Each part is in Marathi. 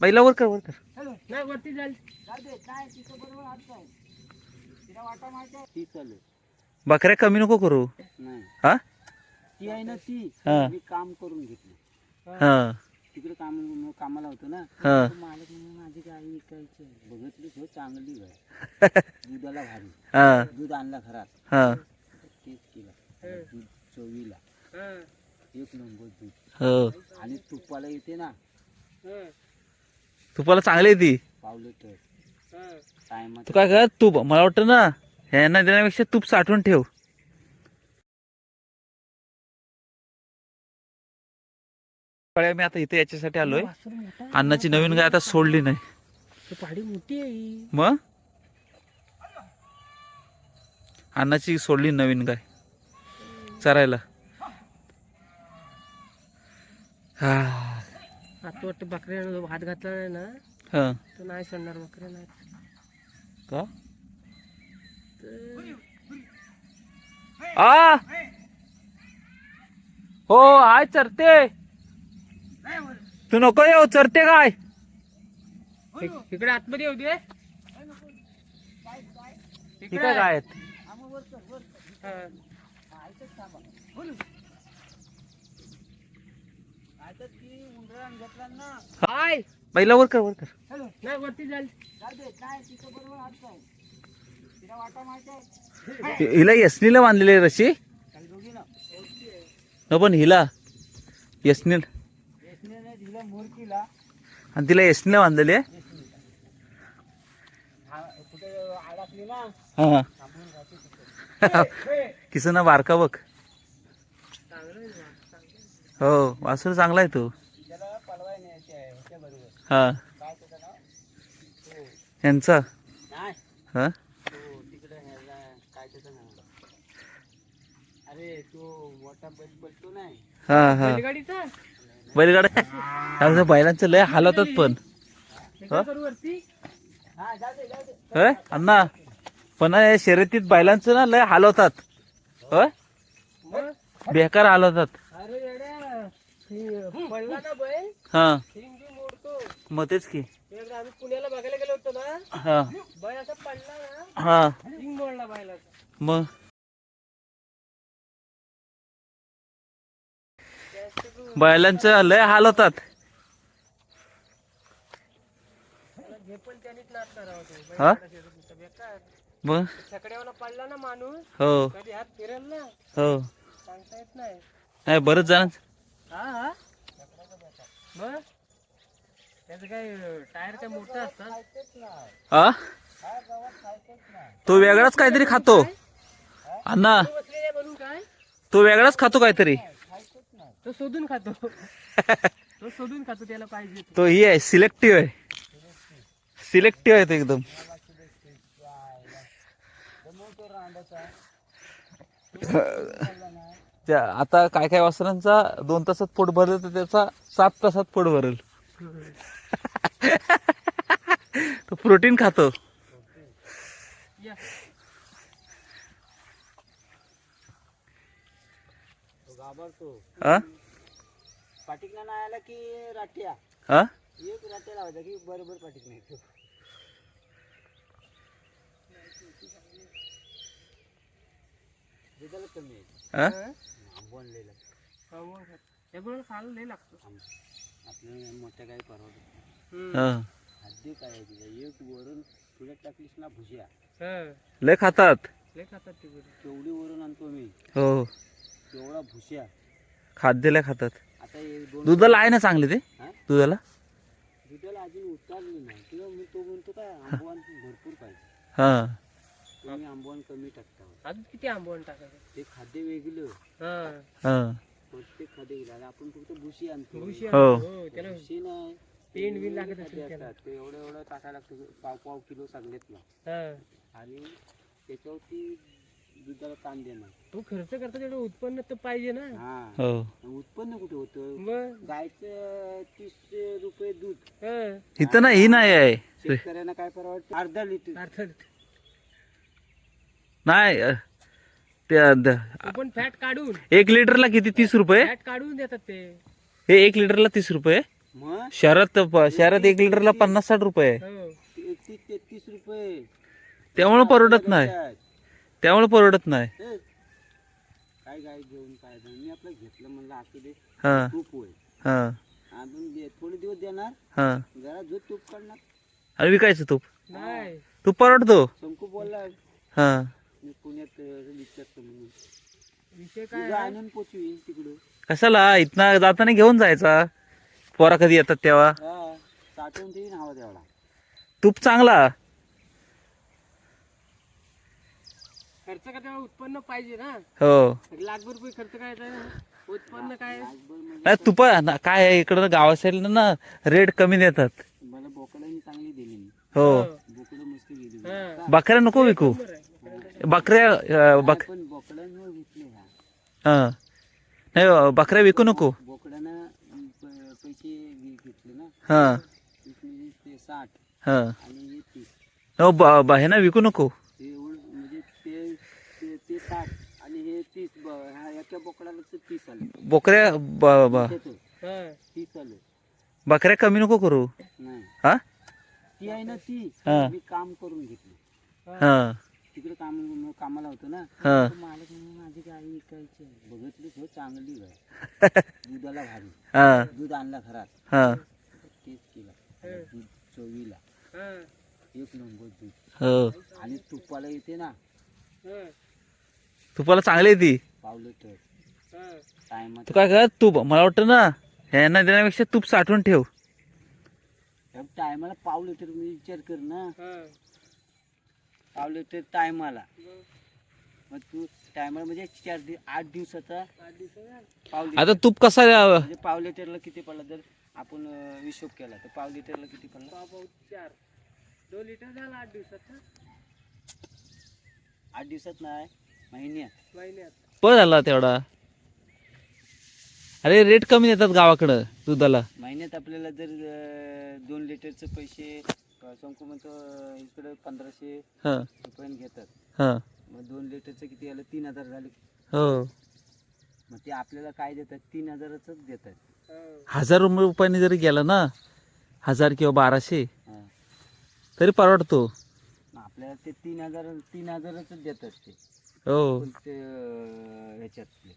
पहिला वर कर वर कर. नाही वरती जाईल. ती चालेल बकऱ्या कमी नको करू. नाही. हा? ती आहे ना ती. हा. मी काम करून घेतली. हा. तिकडे काम कामाला होतो ना. हा. मालक म्हणे, माझी गाय विकायची आहे." बघितली हो चांगली गाय दुधाला भारी. हा. दूध आणला घरात. हा. तेच केला. दूध चवीला. हा, एक नंबर दूध. हो. आणि तुपाला येते ना. हा, तुपाला चांगली आहे ती. तू काय कर तूप मला वाटतं ना ह्यांना देण्यापेक्षा तूप साठवून ठेव. मी आता इथे याच्यासाठी आलोय. अन्नाची नवीन गाय आता सोडली नाही. पाडी मोठी आहे. मग? अन्नाची सोडली नवीन गाय. चरायला. हा. आता वाटतं बकऱ्यानं जो हात घातला नाही ना हा. तो नाही सोडणार बकऱ्या नाही. का? तर आ! हो आय चरते. तू नको येऊ चरते काय? इक- इकडे आतमध्ये येऊ दे. आहे काय आहेत? हा. आता ती उंदरान घेतला ना हाय. पहिला वर कर वर कर. नाही वरती जाईल. हि- हिला यस्नीला बांधलेली आहे रशी. ना न पण हिला मोरकीला आणि तिला यस्नीला बांधलेली आहे. हा, हा. किसन बारका बघ. हो वासूर चांगला आहे तो. नाही हा? हा बैलगाडीचा? बैलगाड्या बैलांचं लय हालवतात पण. हे हा अण्णा पण या शर्यतीत बैलांचं ना लय हालवतात. मग? बेकार हालवतात. ही मग तेच की. एकदा आम्ही पुण्याला बघायला गेलो होतो ना हा. असा पडला ना हा. मोडला मग? बैलांचं लय पण त्यानेच नाचणार आहोत हे. हा? बेकार. मग? पडला ना माणूस. हो. कधी हात फिरेल ना हो. सांगता येत नाही. नाही बरंच जण. हा हा. मग त्याचं काय टायर काय मोठं असतात हा? तो वेगळाच काहीतरी खातो. अण्णा तो वेगळाच खातो काहीतरी. तो शोधून खातो. तो शोधून खातो त्याला पाहिजे ते. ही आहे सिलेक्टिव्ह आहे. सिलेक्टिव्ह आहे तो एकदम. आता काय काय वासरांचा दोन तासात पोट भरलं तर त्याचा सात तासात पोट भरेल. तो प्रोटीन खातो. हा? पाटिकला नाही आला की राट्या. हा? एक लावायचा की बरोबर पाटिक नाही कमी हा? हा? हा. त्यामुळे खायला लय लागतो. आपल्या मोठ्या काही परवडत. हा. खाद्य काय आहे तिचं एक वरून तुला टाकलीस ना भुजिया. हा. लय खातात. लय खातात ते गुरु. तेवढी वरून आणतो मी? हो. तेवढा भुजिया. खाद्य लय खातात. आता एक दोन दुधाला आहे ना चांगले ते? हा? दुधाला? दुधाला अजून उतारली नाही. किंवा मी तो म्हणतो काय आंबवण भरपूर पाहिजे. हा. तुम्ही आंबवण कमी टाकता. अजून किती आंबवण टाकायचं? ते खाद्य वेगळं. हा. हा. प्रत्येक खाद्य वेगळं आपण फक्त भुशी आणतो. भुशी हो. हो, त्याला भुशी नाही. पेंड बिन वेगवेगळे लागत खाद्य असेल त्याला. असतात. ते एवढं एवढं लागतं. पाव पाव किलो सांगलेत ना. हा. आणि त्याच्यावरती दुधाला ताण देणार तो खर्च करता तेवढं उत्पन्न तर पाहिजे ना. हा. हो. उत्पन्न कुठे होतं? मग? गायचं तीस रुपये दूध. हा. इथं ना ही नाही आहे. शेतकऱ्यांना काय परवडतं? अर्धा लिटर. अर्थात नाही अ, त्या तो पण फॅट काढून. एक लिटरला किती? तीस रुपये? फॅट काढून देतात ते. हे एक लिटरला तीस रुपये? मग? शहरात शहरात एक लिटरला पन्नास साठ रुपये. हो. एकतीस तेहतीस रुपये. त्यामुळे परवडत नाही. त्यामुळे परवडत नाही. हे. काय गाय घेऊन काय. मी आपलं घेतलं म्हणलं असू दे. हा. तूप होय. हा. अजून दे- थोडे दिवस देणार. हा. जरा जो तूप काढणार आणि विकायचं तूप. नाही. तूप परवडतो. शंकू बोलला हा. पुण्यात विचारतो म्हणून. विषय काय तुझं आहे? आणून पोचवी तिकडं? कशाला? इथनं जाताना घेऊन जायचा. पोरा कधी येतात तेव्हा. हा साठवून ठेवीन हवा तेवढा. तूप चांगला. खर्च का तेव्हा उत्पन्न पाहिजे ना? हो. लाखभर रुपये खर्च करायचा ना. उत्पन्न काय? लाखभर म्हणजे नाही तुपा ना- काय आहे? इकडं गावा साईडला ना रेट कमी देतात. मला चांगली दिली मी. हो. बोकडं मस्त गेली हा. बकऱ्या नको विकू. बकऱ्या बक पण बोकडांवर हा. नाही बकऱ्या विकू नको. बोकडानं प- पैसे घे- घेतले ना. हा. वीस म्हणजे ते साठ हा. आणि हे तीस. हो ब- ब- हे ना विकू नको. हे एवढं म्हणजे ते ते- ते साठ आणि हे तीस ब- ह्या एका बोकडाला तर तीस आले. बोकऱ्या ब- ब- त्याचं हा. तीस आले. बकऱ्या कमी नको करू. नाही. हा? ती आहे ना ती. हा. मी काम करून घेतली. हा. काम कामाला होतो ना हा. मालक म्हणे, माझी गाय विकायची आहे. बघितली हो चांगली गाय दुधाला भारी. हा. दूध आणला घरात. हा. तेच केला. दूध चवीला. हा. एक नंबर दूध. हो. आणि तुपाला येते ना. हा. तुपाला चांगली आहे ती पावलं तर हा. टायमात तू काय कर तूप मला वाटतं ना ह्यांना देण्यापेक्षा तूप साठवून ठेव. टायमाला पाव लिटर मी विचार कर ना. पाव लिटर टायमाला. मग? मग तू टायमाला म्हणजे चार दिवस आठ दिवसाचा आठ दिवसाचा पाव आता तूप कसा म्हणजे पाव लिटरला किती पडला? जर आपण अं, हिशोब केला तर पाव लिटरला किती पडला? पाव चार. दोन लिटर झाला आठ दिवसात आठ दिवसात नाही महिन्यात. महिन्यात. प झाला तेवढा. अरे रेट कमी देतात गावाकडं दुधाला. महिन्यात आपल्याला जर अं, दोन लिटरचे पैसे शंकू म्हणतो इकडं पंधराशे हा. रुपयाने घेतात. हा. मग दोन लिटरचं किती आलं? तीन हजार झाले. हो. मग ते आपल्याला काय देतात? तीन हजाराचंच देतात. हा. हजार रुपये रुपयाने जरी गेला ना हजार किंवा बाराशे हा. तरी परवडतो. मग आपल्याला ते तीन हजार तीन हजाराचंच देतात ते. हो. पण ते अं, ह्याच्यातले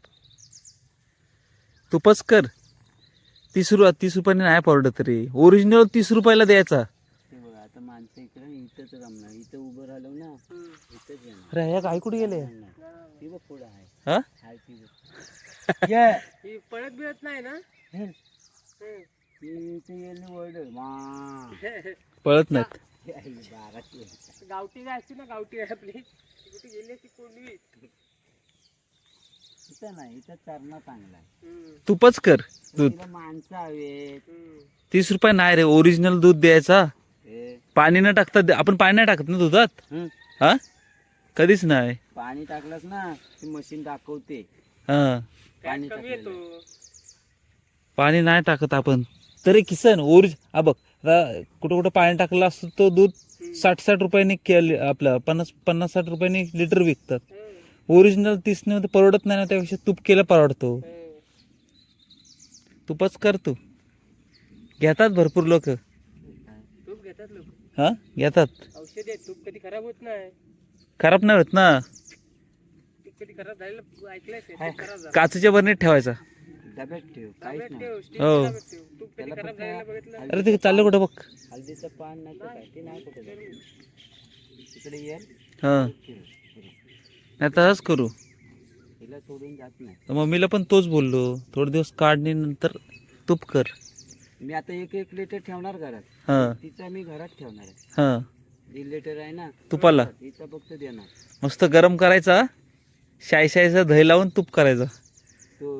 तूपच कर. तीस रुपया तीस रुपयाने नाही परवडत तरी ओरिजिनल तीस रुपयाला द्यायचा. माणसं इकडे इथंच रमणार इथं उभं राहिलो ना हम्म. इथंच येणार अरे ह्या गाय कुठे गेले नाही. ती बघ पुढं आहे हा हाय ती बघ ये. ही पळत बिळत नाही ना हे. ती इथे येईल वळलं मा पळत नाहीत आहे, बाराची आहे. गावठी गाय असते ना गावठी गाय आपली ती कुठे गेली ती कोंडवी इथं नाही इथं चरणं चांगला आहे. तूपच कर दूध तिला माणसं हवेत. तीस रुपये नाही रे ओरिजिनल दूध द्यायचा. पाणी न टाकता दे- आपण पाणी नाही टाकत ना दुधात? हं. हा? कधीच नाही. पाणी टाकलंस ना ते मशीन दाखवते. हा. पाणी टाकलेलं. पाणी नाही टाकत आपण. तरी किसन ओरिज हा बघ आता कुठं कुठं पाणी टाकलं असतं तो दूध. साठ साठ रुपयाने केल- आपलं पन्नास पन्नास साठ रुपयाने लिटर विकतात. ओरिजिनल तीसने ते परवडत नाही ना त्यापेक्षा तूप केलं परवडतो. तूपच कर तू. घेतात भरपूर लोक. तूप घेतात लोक. हा? घेतात औषध आहे तूप कधी खराब होत नाही. खराब नाही होत ना? तूप कधी खराब झालेलं ऐकलंय खराब झालं. काचेच्या बरणीत ठेवायचा. डब्यात ठेव काहीच तांब्यात नाही. ठेव, हो. स्टीलच्या तांब्यात ठेव. तूप कधी त्याला खराब फक्त झालेलं बघितलं? अरे ते चाललं कुठं बघ. हळदीचं पान नाही तर काय ते नाही कुठे जात. तिकडे ये. हा. नाही तसंच करू. हिला सोडून जात नाही. तर मम्मीला पण तोच बोललो थोडे दिवस काढणी नंतर तूप कर. मी आता एक एक लिटर ठेवणार घरात. हा. तिचा मी घरात ठेवणार आहे. हा. लिटर आहे ना तुपाला? तिचा फक्त देणार. मस्त गरम करायचा शाई शाईचा दही लावून तूप करायचा. तो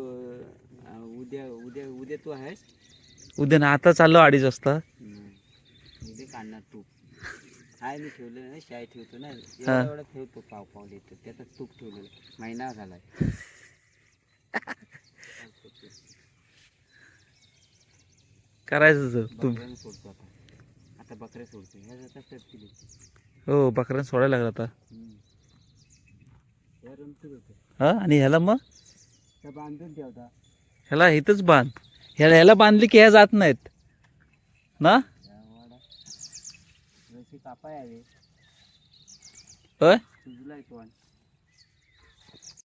अं, उद्या उद्या उद्या तू आहेस उद्या ना आता चाललो अडीच वाजता. उद्या काढणार तूप. हाय मी ठेवलं ना शाय ठेवतो ना. एवढा एवढा ठेवतो पाव पाव लिटर. त्याचा तूप ठेवलेलं. महिना झालाय. करायचं बकऱ्यानं सोडतो आता. आता बकऱ्या सोडतो ह्या जातात करतील इथे. हो बकऱ्यानं सोडायला लागला आता. हा आणि ह्याला मग? बांधून ठेवता. ह्याला इथंच बांध. ह्याला ह्याला बांधली की ह्या जात नाहीत. ना? कापाय हवे